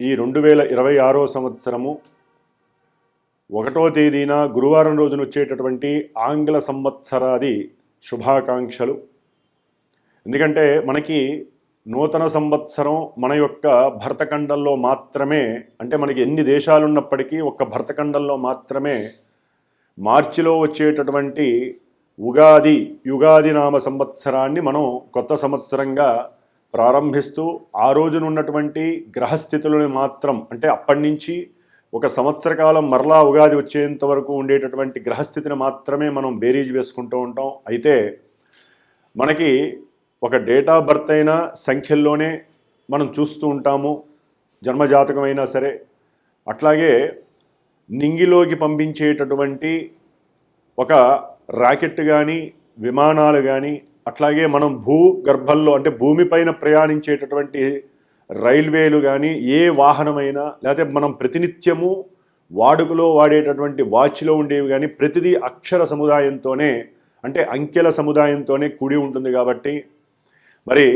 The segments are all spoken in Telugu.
ఈ రెండు వేల ఇరవై ఆరో సంవత్సరము ఒకటో తేదీన గురువారం రోజున వచ్చేటటువంటి ఆంగ్ల సంవత్సరాది శుభాకాంక్షలు. ఎందుకంటే మనకి నూతన సంవత్సరం మన యొక్క భరతఖండంలో మాత్రమే అంటే మనకి ఎన్ని దేశాలు ఉన్నప్పటికీ ఒక్క భరతఖండంలో మాత్రమే మార్చిలో వచ్చేటటువంటి ఉగాది యుగాది నామ సంవత్సరాన్ని మనం కొత్త సంవత్సరంగా ప్రారంభిస్తూ ఆ రోజున ఉన్నటువంటి గ్రహస్థితులను మాత్రం అంటే అప్పటి నుంచి ఒక సంవత్సర కాలం మరలా ఉగాది వచ్చేంత వరకు ఉండేటటువంటి గ్రహస్థితిని మాత్రమే మనం బేరీజ్ వేసుకుంటూ ఉంటాం. అయితే మనకి ఒక డేట్ ఆఫ్ బర్త్ అయిన సంఖ్యల్లోనే మనం చూస్తూ ఉంటాము. జన్మజాతకం అయినా సరే. అట్లాగే నింగిలోకి పంపించేటటువంటి ఒక రాకెట్ కానీ విమానాలు కానీ అట్లాగే మనం భూ గర్భంలో అంటే భూమిపైన ప్రయాణించేటటువంటి రైల్వేలు కానీ ఏ వాహనమైనా లేకపోతే మనం ప్రతినిత్యము వాడుకలో వాడేటటువంటి వాచ్లో ఉండేవి కానీ ప్రతిదీ అక్షర సముదాయంతోనే అంటే అంకెల సముదాయంతోనే కూడి ఉంటుంది కాబట్టి మరి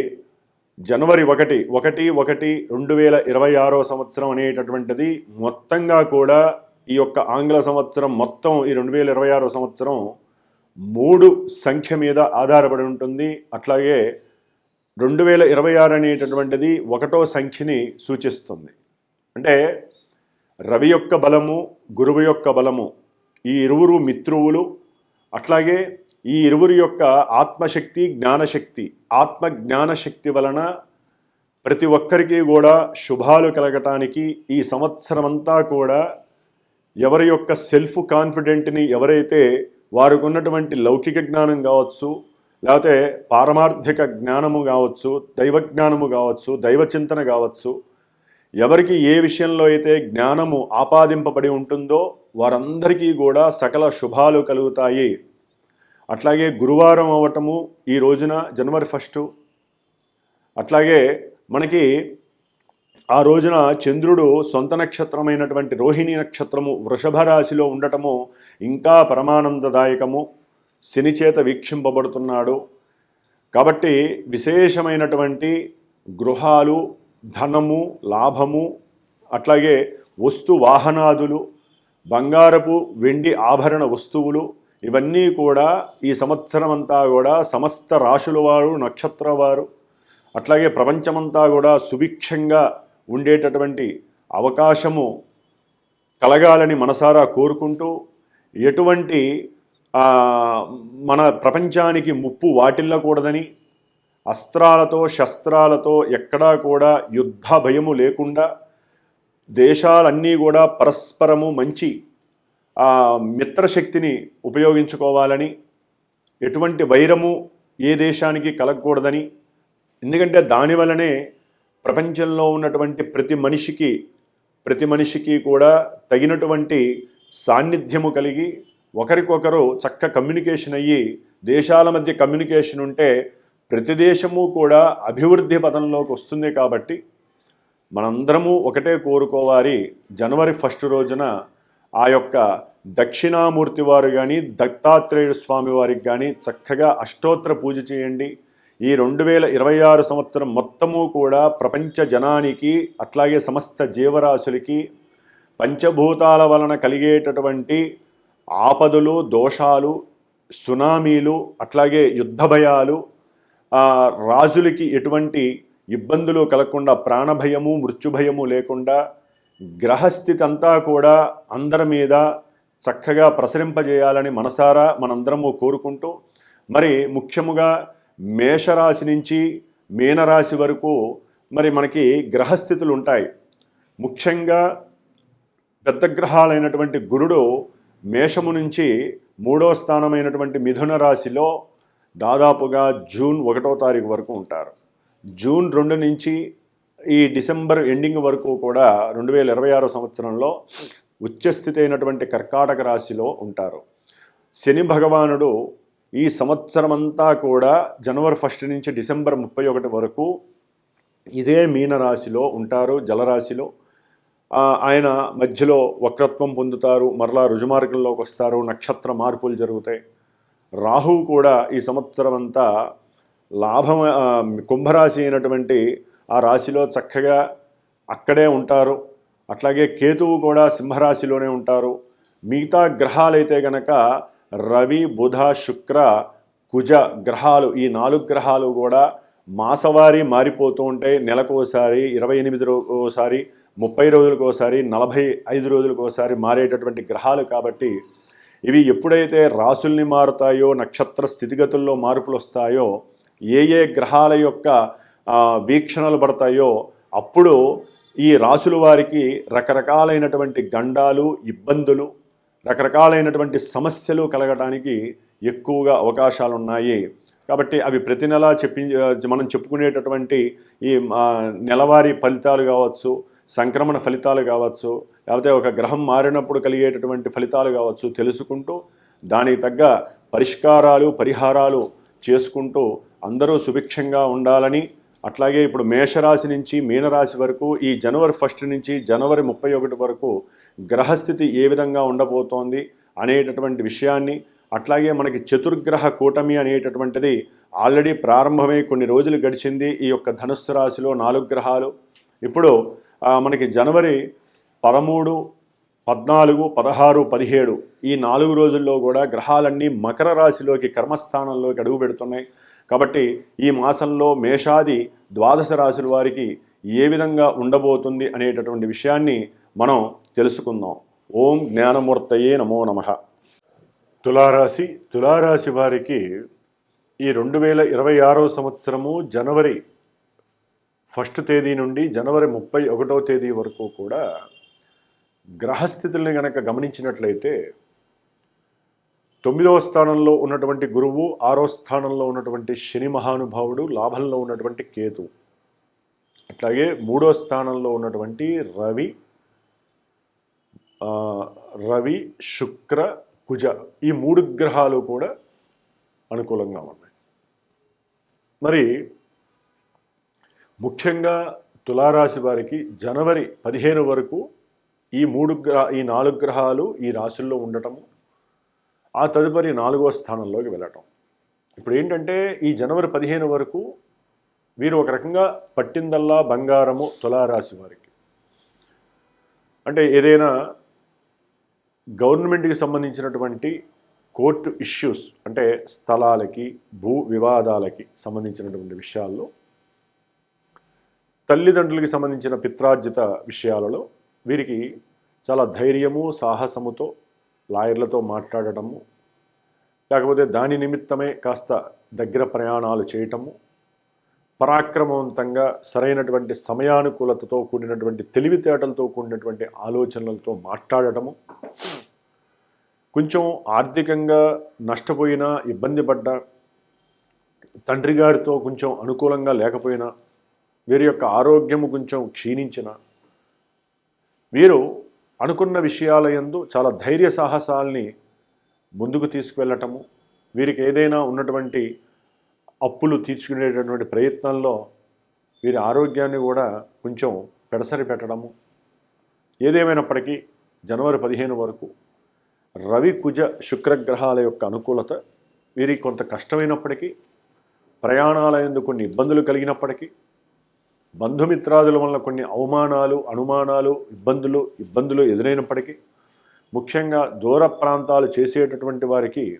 జనవరి ఒకటి ఒకటి ఒకటి రెండు వేల ఇరవై ఆరో సంవత్సరం అనేటటువంటిది మొత్తంగా కూడా ఈ యొక్క ఆంగ్ల సంవత్సరం మొత్తం ఈ రెండు వేల ఇరవై ఆరో సంవత్సరం మూడు సంఖ్య మీద ఆధారపడి ఉంటుంది. అట్లాగే రెండు వేల ఇరవై ఆరు అనేటటువంటిది ఒకటో సంఖ్యని సూచిస్తుంది. అంటే రవి యొక్క బలము గురువు యొక్క బలము ఈ ఇరువురు మిత్రువులు అట్లాగే ఈ ఇరువురు యొక్క ఆత్మశక్తి జ్ఞానశక్తి ఆత్మ జ్ఞానశక్తి వలన ప్రతి ఒక్కరికి కూడా శుభాలు కలగటానికి ఈ సంవత్సరమంతా కూడా ఎవరి యొక్క సెల్ఫ్ కాన్ఫిడెంట్ని ఎవరైతే వారికి ఉన్నటువంటి లౌకిక జ్ఞానం కావచ్చు లేకపోతే పారమార్థిక జ్ఞానము కావచ్చు దైవ జ్ఞానము కావచ్చు దైవ చింతన కావచ్చు ఎవరికి ఏ విషయంలో అయితే జ్ఞానము ఆపాదింపబడి ఉంటుందో వారందరికీ కూడా సకల శుభాలు కలుగుతాయి. అట్లాగే గురువారం అవటము ఈ రోజున జనవరి ఫస్టు. అట్లాగే మనకి ఆ రోజున చంద్రుడు సొంత నక్షత్రమైనటువంటి రోహిణి నక్షత్రము వృషభ రాశిలో ఉండటము ఇంకా పరమానందదాయకము. శని చేత వీక్షింపబడుతున్నాడు. కాబట్టి విశేషమైనటువంటి గృహాలు ధనము లాభము అట్లాగే వస్తు వాహనాదులు బంగారపు వెండి ఆభరణ వస్తువులు ఇవన్నీ కూడా ఈ సంవత్సరం అంతా కూడా సమస్త రాశుల వారు నక్షత్ర వారు అట్లాగే ప్రపంచమంతా కూడా సుభిక్షంగా ఉండేటటువంటి అవకాశము కలగాలని మనసారా కోరుకుంటూ ఎటువంటి మన ప్రపంచానికి ముప్పు వాటిల్లకూడదని అస్త్రాలతో శస్త్రాలతో ఎక్కడా కూడా యుద్ధ భయము లేకుండా దేశాలన్నీ కూడా పరస్పరము మంచి మిత్రశక్తిని ఉపయోగించుకోవాలని ఎటువంటి వైరము ఏ దేశానికి కలగకూడదని ఎందుకంటే దానివల్లనే ప్రపంచంలో ఉన్నటువంటి ప్రతి మనిషికి ప్రతి మనిషికి కూడా తగినటువంటి సాన్నిధ్యము కలిగి ఒకరికొకరు చక్క కమ్యూనికేషన్ అయ్యి దేశాల మధ్య కమ్యూనికేషన్ ఉంటే ప్రతి దేశము కూడా అభివృద్ధి పదంలోకి వస్తుంది కాబట్టి మనందరము ఒకటే కోరుకోవాలి. జనవరి ఫస్ట్ రోజున ఆ యొక్క దక్షిణామూర్తి వారు కానీ దత్తాత్రేయుడు స్వామి వారికి కానీ చక్కగా అష్టోత్తర పూజ చేయండి. ఈ రెండు వేల ఇరవై ఆరు సంవత్సరం మొత్తము కూడా ప్రపంచ జనానికి అట్లాగే సమస్త జీవరాశులకి పంచభూతాల వలన కలిగేటటువంటి ఆపదలు దోషాలు సునామీలు అట్లాగే యుద్ధ భయాలు రాజులకి ఎటువంటి ఇబ్బందులు కలగకుండా ప్రాణభయము మృత్యుభయము లేకుండా గ్రహస్థితి అంతా కూడా అందరి మీద చక్కగా ప్రసరింపజేయాలని మనసారా మనందరము కోరుకుంటూ మరి ముఖ్యముగా మేషరాశి నుంచి మీనరాశి వరకు మరి మనకి గ్రహస్థితులు ఉంటాయి. ముఖ్యంగా పెద్ద గ్రహాలైనటువంటి గురుడు మేషము నుంచి మూడో స్థానమైనటువంటి మిథున రాశిలో దాదాపుగా జూన్ ఒకటో తారీఖు వరకు ఉంటారు. జూన్ రెండు నుంచి ఈ డిసెంబర్ ఎండింగ్ వరకు కూడా రెండు వేల ఇరవై ఆరో సంవత్సరంలో ఉచ్చస్థితి అయినటువంటి కర్కాటక రాశిలో ఉంటారు. శని భగవానుడు ఈ సంవత్సరమంతా కూడా జనవరి ఫస్ట్ నుంచి డిసెంబర్ ముప్పై ఒకటి వరకు ఇదే మీనరాశిలో ఉంటారు జలరాశిలో. ఆయన మధ్యలో వక్రత్వం పొందుతారు మరలా రుజుమార్గంలోకి వస్తారు నక్షత్ర మార్పులు జరుగుతాయి. రాహువు కూడా ఈ సంవత్సరం అంతా లాభం కుంభరాశి అయినటువంటి ఆ రాశిలో చక్కగా అక్కడే ఉంటారు. అట్లాగే కేతువు కూడా సింహరాశిలోనే ఉంటారు. మిగతా గ్రహాలైతే గనక రవి బుధ శుక్ర కుజ గ్రహాలు ఈ నాలుగు గ్రహాలు కూడా మాసవారీ మారిపోతూ ఉంటాయి. నెలకోసారి ఇరవై ఎనిమిది రోజుకోసారి ముప్పై రోజులకోసారి నలభై ఐదు రోజులకోసారి మారేటటువంటి గ్రహాలు కాబట్టి ఇవి ఎప్పుడైతే రాసుల్ని మారుతాయో నక్షత్ర స్థితిగతుల్లో మార్పులు వస్తాయో ఏ ఏ గ్రహాల యొక్క వీక్షణలు పడతాయో అప్పుడు ఈ రాసుల వారికి రకరకాలైనటువంటి గండాలు ఇబ్బందులు రకరకాలైనటువంటి సమస్యలు కలగటానికి ఎక్కువగా అవకాశాలు ఉన్నాయి కాబట్టి అవి ప్రతి నెల చెప్పి మనం చెప్పుకునేటటువంటి ఈ నెలవారీ ఫలితాలు కావచ్చు సంక్రమణ ఫలితాలు కావచ్చు లేకపోతే ఒక గ్రహం మారినప్పుడు కలిగేటటువంటి ఫలితాలు కావచ్చు తెలుసుకుంటూ దానికి తగ్గ పరిష్కారాలు పరిహారాలు చేసుకుంటూ అందరూ సుభిక్షంగా ఉండాలని అట్లాగే ఇప్పుడు మేషరాశి నుంచి మీనరాశి వరకు ఈ జనవరి ఫస్ట్ నుంచి జనవరి ముప్పై ఒకటి వరకు గ్రహస్థితి ఏ విధంగా ఉండబోతోంది అనేటటువంటి విషయాన్ని అట్లాగే మనకి చతుర్గ్రహ కూటమి అనేటటువంటిది ఆల్రెడీ ప్రారంభమై కొన్ని రోజులు గడిచింది ఈ యొక్క ధనుస్సు రాశిలో నాలుగు గ్రహాలు. ఇప్పుడు మనకి జనవరి పదమూడు పద్నాలుగు పదహారు పదిహేడు ఈ నాలుగు రోజుల్లో కూడా గ్రహాలన్నీ మకర రాశిలోకి కర్మస్థానంలోకి అడుగు పెడుతున్నాయి కాబట్టి ఈ మాసంలో మేషాది ద్వాదశ రాశుల వారికి ఏ విధంగా ఉండబోతుంది అనేటటువంటి విషయాన్ని మనం తెలుసుకుందాం. ఓం జ్ఞానమూర్తయే నమో నమః. తులారాశి తులారాశి వారికి ఈ రెండు వేల ఇరవై ఆరో సంవత్సరము జనవరి ఫస్ట్ తేదీ నుండి జనవరి ముప్పై ఒకటో తేదీ వరకు కూడా గ్రహస్థితుల్ని గనక గమనించినట్లయితే తొమ్మిదవ స్థానంలో ఉన్నటువంటి గురువు ఆరో స్థానంలో ఉన్నటువంటి శని మహానుభావుడు లాభంలో ఉన్నటువంటి కేతు. అట్లాగే మూడో స్థానంలో ఉన్నటువంటి రవి రవి శుక్ర కుజ ఈ మూడు గ్రహాలు కూడా అనుకూలంగా ఉన్నాయి. మరి ముఖ్యంగా తులారాశి వారికి జనవరి పదిహేను వరకు ఈ మూడు గ్రహ ఈ నాలుగు గ్రహాలు ఈ రాశుల్లో ఉండటము ఆ తదుపరి నాలుగో స్థానంలోకి వెళ్ళటం. ఇప్పుడు ఏంటంటే ఈ జనవరి పదిహేను వరకు వీరు ఒక రకంగా పట్టిందల్లా బంగారము తులారాశి వారికి. అంటే ఏదైనా గవర్నమెంట్కి సంబంధించినటువంటి కోర్టు ఇష్యూస్ అంటే స్థలాలకి భూ వివాదాలకి సంబంధించినటువంటి విషయాల్లో తల్లిదండ్రులకి సంబంధించిన పిత్రార్జిత విషయాలలో వీరికి చాలా ధైర్యము సాహసముతో లాయర్లతో మాట్లాడటము లేకపోతే దాని నిమిత్తమే కాస్త దగ్గర ప్రయాణాలు చేయటము పరాక్రమవంతంగా సరైనటువంటి సమయానుకూలతతో కూడినటువంటి తెలివితేటలతో కూడినటువంటి ఆలోచనలతో మాట్లాడటము కొంచెం ఆర్థికంగా నష్టపోయినా ఇబ్బంది పడ్డా తండ్రి గారితో కొంచెం అనుకూలంగా లేకపోయినా వీరి యొక్క ఆరోగ్యము కొంచెం క్షీణించిన వీరు అనుకున్న విషయాల ఎందు చాలా ధైర్య సాహసాల్ని ముందుకు తీసుకువెళ్ళటము వీరికి ఏదైనా ఉన్నటువంటి అప్పులు తీర్చుకునేటటువంటి ప్రయత్నంలో వీరి ఆరోగ్యాన్ని కూడా కొంచెం పెడసరి పెట్టడము ఏదేమైనప్పటికీ జనవరి పదిహేను వరకు రవి కుజ శుక్రగ్రహాల యొక్క అనుకూలత వీరికి కొంత కష్టమైనప్పటికీ ప్రయాణాల కొన్ని ఇబ్బందులు కలిగినప్పటికీ బంధుమిత్రాదుల వల్ల కొన్ని అవమానాలు అనుమానాలు ఇబ్బందులు ఇబ్బందులు ఎదురైనప్పటికీ ముఖ్యంగా దూర ప్రాంతాలు చేసేటటువంటి వారికి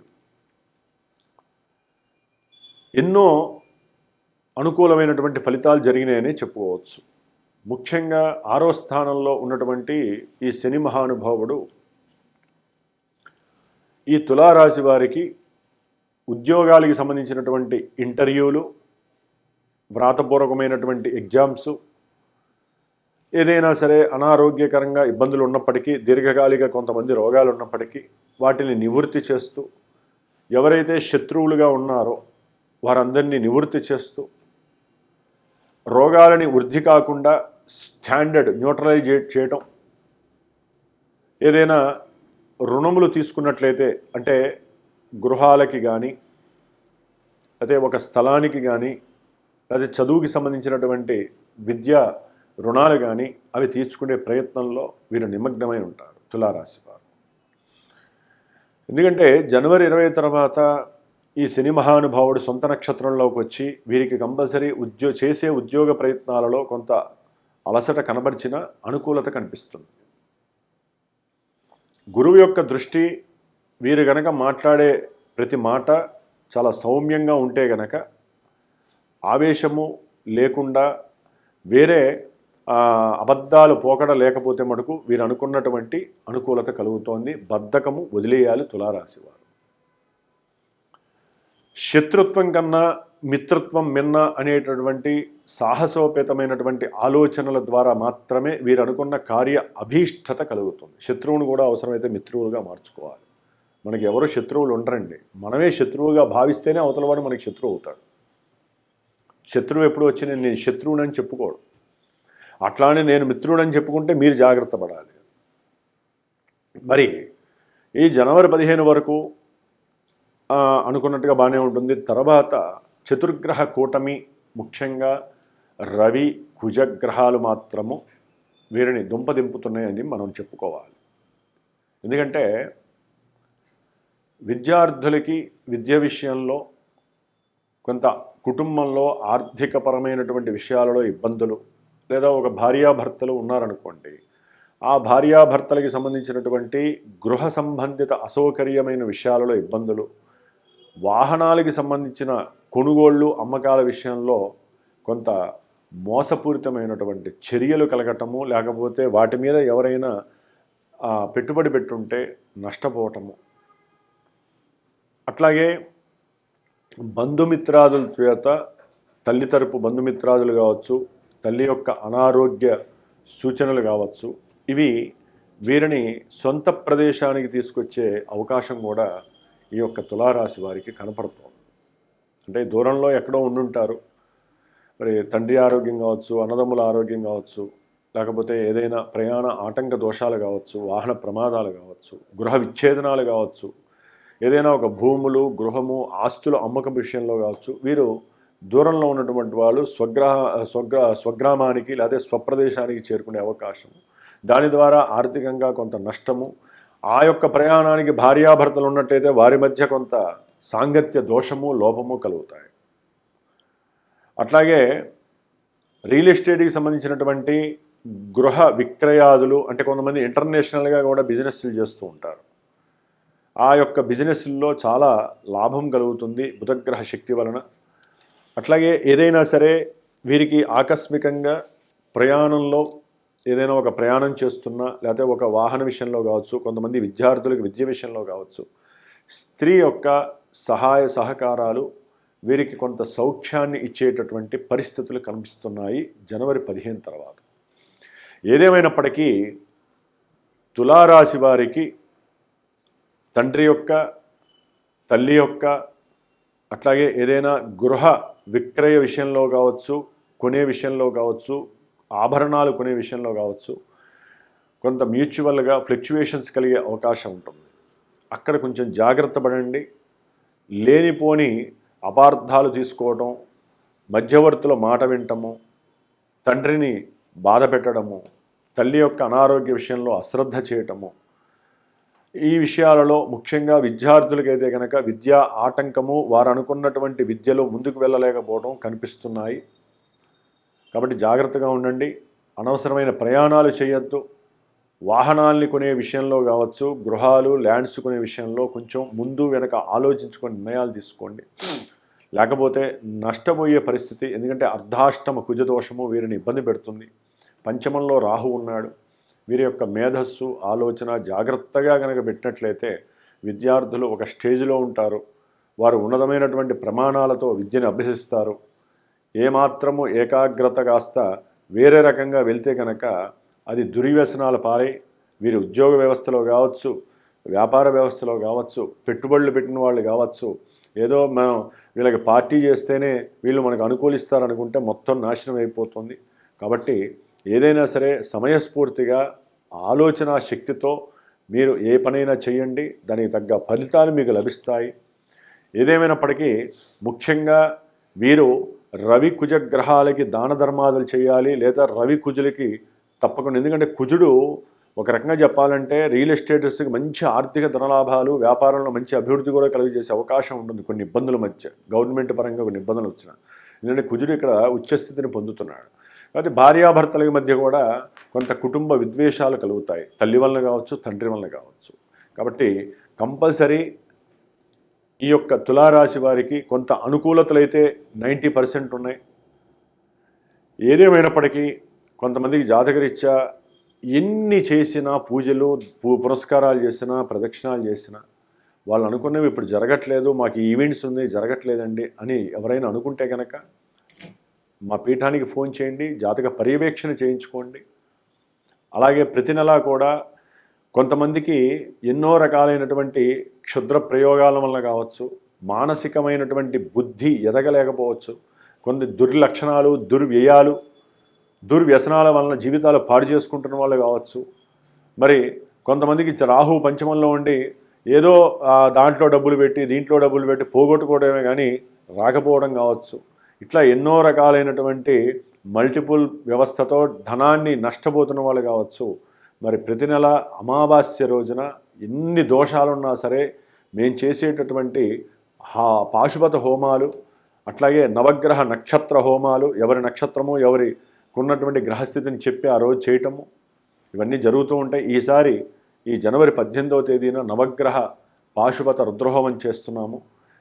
ఎన్నో అనుకూలమైనటువంటి ఫలితాలు జరిగినాయని చెప్పుకోవచ్చు. ముఖ్యంగా ఆరో స్థానంలో ఉన్నటువంటి ఈ శని మహానుభావుడు ఈ తులారాశి వారికి ఉద్యోగాలకి సంబంధించినటువంటి ఇంటర్వ్యూలు వ్రాతపూర్వకమైనటువంటి ఎగ్జామ్స్. ఏదైనా సరే అనారోగ్యకరంగా ఇబ్బందులు ఉన్నప్పటికీ దీర్ఘకాలిక కొంతమంది రోగాలు ఉన్నప్పటికీ వాటిని నివృత్తి చేస్తూ ఎవరైతే శత్రువులుగా ఉన్నారో వారందరినీ నివృత్తి చేస్తూ రోగాలని వృద్ధి కాకుండా స్టాండర్డ్ న్యూట్రలైజ్ చేయటం. ఏదైనా రుణములు తీసుకున్నట్లయితే అంటే గృహాలకి కానీ అయితే ఒక స్థలానికి కానీ లేదా చదువుకి సంబంధించినటువంటి విద్యా రుణాలు కానీ అవి తీర్చుకునే ప్రయత్నంలో వీరు నిమగ్నమై ఉంటారు తులారాశి వారు. ఎందుకంటే జనవరి ఇరవై తర్వాత ఈ శని మహానుభావుడు సొంత నక్షత్రంలోకి వచ్చి వీరికి కంపల్సరీ ఉద్యో చేసే ఉద్యోగ ప్రయత్నాలలో కొంత అలసట కనబరిచిన అనుకూలత కనిపిస్తుంది. గురువు యొక్క దృష్టి వీరు గనక మాట్లాడే ప్రతి మాట చాలా సౌమ్యంగా ఉంటే గనక ఆవేశము లేకుండా వేరే అబద్ధాలు పోకడ లేకపోతే మటుకు వీరు అనుకున్నటువంటి అనుకూలత కలుగుతోంది. బద్ధకము వదిలేయాలి తులారాశివారు శత్రుత్వం కన్నా మిత్రత్వం మిన్న అనేటటువంటి సాహసోపేతమైనటువంటి ఆలోచనల ద్వారా మాత్రమే వీరు అనుకున్న కార్య అభీష్టత కలుగుతుంది. శత్రువును కూడా అవసరమైతే మిత్రువులుగా మార్చుకోవాలి. మనకి ఎవరు శత్రువులు ఉండరండి. మనమే శత్రువుగా భావిస్తేనే అవతలవాడు మనకి శత్రువు అవుతాడు. శత్రువు ఎప్పుడు వచ్చిన నేను శత్రువునని చెప్పుకోడు. అట్లానే నేను మిత్రుడని చెప్పుకుంటే మీరు జాగ్రత్త పడాలి. మరి ఈ జనవరి పదిహేను వరకు అనుకున్నట్టుగా బాగానే ఉంటుంది. తర్వాత చతుర్గ్రహ కూటమి ముఖ్యంగా రవి కుజగ్రహాలు మాత్రము వీరిని దుంపదింపుతున్నాయని మనం చెప్పుకోవాలి. ఎందుకంటే విద్యార్థులకి విద్య విషయంలో కొంత కుటుంబంలో ఆర్థికపరమైనటువంటి విషయాలలో ఇబ్బందులు లేదా ఒక భార్యాభర్తలు ఉన్నారనుకోండి ఆ భార్యాభర్తలకి సంబంధించినటువంటి గృహ సంబంధిత అసౌకర్యమైన విషయాలలో ఇబ్బందులు వాహనాలకి సంబంధించిన కొనుగోళ్ళు అమ్మకాల విషయంలో కొంత మోసపూరితమైనటువంటి చర్యలు కలగటము లేకపోతే వాటి మీద ఎవరైనా పెట్టుబడి పెట్టుంటే నష్టపోవటము. అట్లాగే బంధుమిత్రాదుల చేత తల్లి తరపు బంధుమిత్రాదులు కావచ్చు తల్లి యొక్క అనారోగ్య సూచనలు కావచ్చు ఇవి వీరిని సొంత ప్రదేశానికి తీసుకొచ్చే అవకాశం కూడా ఈ యొక్క తులారాశి వారికి కనపడుతోంది. అంటే దూరంలో ఎక్కడో ఉండుంటారు. మరి తండ్రి ఆరోగ్యం కావచ్చు అన్నదమ్ముల ఆరోగ్యం కావచ్చు లేకపోతే ఏదైనా ప్రయాణ ఆటంక దోషాలు కావచ్చు వాహన ప్రమాదాలు కావచ్చు గృహ విచ్ఛేదనాలు కావచ్చు ఏదైనా ఒక భూములు గృహము ఆస్తుల అమ్మకం విషయంలో కావచ్చు వీరు దూరంలో ఉన్నటువంటి వాళ్ళు స్వగ్రహ స్వగ్ర స్వగ్రామానికి లేదా స్వప్రదేశానికి చేరుకునే అవకాశం. దాని ద్వారా ఆర్థికంగా కొంత నష్టము ఆ యొక్క ప్రయాణానికి భార్యాభర్తలు ఉన్నట్లయితే వారి మధ్య కొంత సాంగత్య దోషము లోపము కలుగుతాయి. అట్లాగే రియల్ ఎస్టేట్కి సంబంధించినటువంటి గృహ విక్రయాదులు అంటే కొంతమంది ఇంటర్నేషనల్గా కూడా బిజినెస్లు చేస్తూ ఉంటారు. ఆ యొక్క బిజినెస్ల్లో చాలా లాభం కలుగుతుంది బుధగ్రహ శక్తి వలన. అట్లాగే ఏదైనా సరే వీరికి ఆకస్మికంగా ప్రయాణంలో ఏదైనా ఒక ప్రయాణం చేస్తున్నా లేకపోతే ఒక వాహన విషయంలో కావచ్చు కొంతమంది విద్యార్థులకు విద్య విషయంలో కావచ్చు స్త్రీ యొక్క సహాయ సహకారాలు వీరికి కొంత సౌఖ్యాన్ని ఇచ్చేటటువంటి పరిస్థితులు కనిపిస్తున్నాయి జనవరి పదిహేను తర్వాత. ఏదేమైనప్పటికీ తులారాశి వారికి తండ్రి యొక్క తల్లి యొక్క అట్లాగే ఏదైనా గృహ విక్రయ విషయంలో కావచ్చు కొనే విషయంలో కావచ్చు ఆభరణాలు కొనే విషయంలో కావచ్చు కొంత మ్యూచువల్గా ఫ్లక్చువేషన్స్ కలిగే అవకాశం ఉంటుంది. అక్కడ కొంచెం జాగ్రత్త పడండి. లేనిపోని అపార్థాలు తీసుకోవటం మధ్యవర్తుల మాట వింటము తండ్రిని బాధ పెట్టడము తల్లి యొక్క అనారోగ్య విషయంలో అశ్రద్ధ చేయటము ఈ విషయాలలో ముఖ్యంగా విద్యార్థులకైతే కనుక విద్యా ఆటంకము వారు అనుకున్నటువంటి విద్యలో ముందుకు వెళ్ళలేకపోవడం కనిపిస్తున్నాయి. కాబట్టి జాగ్రత్తగా ఉండండి. అనవసరమైన ప్రయాణాలు చేయొద్దు. వాహనాల్ని కొనే విషయంలో కావచ్చు గృహాలు ల్యాండ్స్ కొనే విషయంలో కొంచెం ముందు వెనక ఆలోచించుకొని నిర్ణయాలు తీసుకోండి. లేకపోతే నష్టపోయే పరిస్థితి ఎందుకంటే అర్ధాష్టమ కుజదోషము వీరిని ఇబ్బంది పెడుతుంది. పంచమంలో రాహు ఉన్నాడు. వీరి యొక్క మేధస్సు ఆలోచన జాగ్రత్తగా కనుక పెట్టినట్లయితే విద్యార్థులు ఒక స్టేజ్లో ఉంటారు. వారు ఉన్నతమైనటువంటి ప్రమాణాలతో విద్యను అభ్యసిస్తారు. ఏమాత్రము ఏకాగ్రత కాస్త వేరే రకంగా వెళ్తే కనుక అది దుర్వ్యసనాల పారై వీరి ఉద్యోగ వ్యవస్థలో కావచ్చు వ్యాపార వ్యవస్థలో కావచ్చు పెట్టుబడులు పెట్టిన వాళ్ళు కావచ్చు ఏదో మనం వీళ్ళకి పార్టీ చేస్తేనే వీళ్ళు మనకు అనుకూలిస్తారనుకుంటే మొత్తం నాశనం అయిపోతుంది. కాబట్టి ఏదైనా సరే సమయస్ఫూర్తిగా ఆలోచన శక్తితో మీరు ఏ పనైనా చేయండి. దానికి తగ్గ ఫలితాలు మీకు లభిస్తాయి. ఏదేమైనప్పటికీ ముఖ్యంగా వీరు రవి కుజ గ్రహాలకి దాన ధర్మాదులు చేయాలి లేదా రవి కుజులకి తప్పకుండా. ఎందుకంటే కుజుడు ఒక రకంగా చెప్పాలంటే రియల్ ఎస్టేటర్స్కి మంచి ఆర్థిక ధనలాభాలు వ్యాపారంలో మంచి అభివృద్ధి కూడా కలిగజేసే అవకాశం ఉంటుంది కొన్ని ఇబ్బందుల మధ్య. గవర్నమెంట్ పరంగా కొన్ని ఇబ్బందులు వచ్చిన. ఎందుకంటే కుజుడు ఇక్కడ ఉచ్చస్థితిని పొందుతున్నాడు. కాబట్టి భార్యాభర్తల మధ్య కూడా కొంత కుటుంబ విద్వేషాలు కలుగుతాయి. తల్లి వలన కావచ్చు తండ్రి వలన కావచ్చు. కాబట్టి కంపల్సరీ ఈ యొక్క తులారాశి వారికి కొంత అనుకూలతలు అయితే నైంటీ పర్సెంట్ ఉన్నాయి. ఏదేమైనప్పటికీ కొంతమందికి జాతకరీత్యా ఎన్ని చేసినా పూజలు పురస్కారాలు చేసినా ప్రదక్షిణాలు చేసినా వాళ్ళు అనుకున్నవి ఇప్పుడు జరగట్లేదు మాకు ఈవెంట్స్ ఉంది జరగట్లేదండి అని ఎవరైనా అనుకుంటే కనుక మా పీఠానికి ఫోన్ చేయండి జాతక పర్యవేక్షణ చేయించుకోండి. అలాగే ప్రతి నెలా కూడా కొంతమందికి ఎన్నో రకాలైనటువంటి క్షుద్ర ప్రయోగాల వల్ల కావచ్చు మానసికమైనటువంటి బుద్ధి ఎదగలేకపోవచ్చు కొన్ని దుర్లక్షణాలు దుర్వ్యయాలు దుర్వ్యసనాల వలన జీవితాలు పాడు చేసుకుంటున్న వాళ్ళు కావచ్చు. మరి కొంతమందికి రాహు పంచమంలో ఉండి ఏదో దాంట్లో డబ్బులు పెట్టి దీంట్లో డబ్బులు పెట్టి పోగొట్టుకోవడమే కానీ రాకపోవడం కావచ్చు. ఇట్లా ఎన్నో రకాలైనటువంటి మల్టిపుల్ వ్యవస్థతో ధనాన్ని నష్టపోతున్న వాళ్ళు కావచ్చు మరి ప్రతి నెల అమావాస్య రోజున ఎన్ని దోషాలున్నా సరే మేము చేసేటటువంటి పాశుపత హోమాలు అట్లాగే నవగ్రహ నక్షత్ర హోమాలు ఎవరి నక్షత్రము ఎవరి ఉన్నటువంటి గ్రహస్థితిని చెప్పి ఆ రోజు చేయటము ఇవన్నీ జరుగుతూ ఉంటాయి. ఈసారి ఈ జనవరి పద్దెనిమిదవ తేదీన నవగ్రహ పాశుపత రుద్రహోమం చేస్తున్నాము.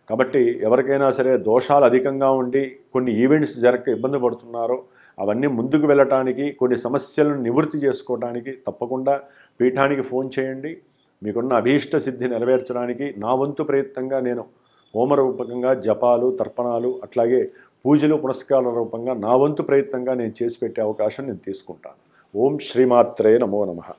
కాబట్టి ఎవరికైనా సరే దోషాలు అధికంగా ఉండి కొన్ని ఈవెంట్స్ జరగక ఇబ్బంది పడుతున్నారో అవన్నీ ముందుకు వెళ్ళటానికి కొన్ని సమస్యలను నివృత్తి చేసుకోవడానికి తప్పకుండా పీఠానికి ఫోన్ చేయండి. మీకున్న అభీష్ట సిద్ధి నెరవేర్చడానికి నా వంతు ప్రయత్నంగా నేను హోమ రూపకంగా జపాలు తర్పణాలు అట్లాగే పూజలు పునస్కారాల రూపంగా నా వంతు ప్రయత్నంగా నేను చేసి పెట్టే అవకాశం నేను తీసుకుంటాను. ఓం శ్రీమాత్రే నమో నమః.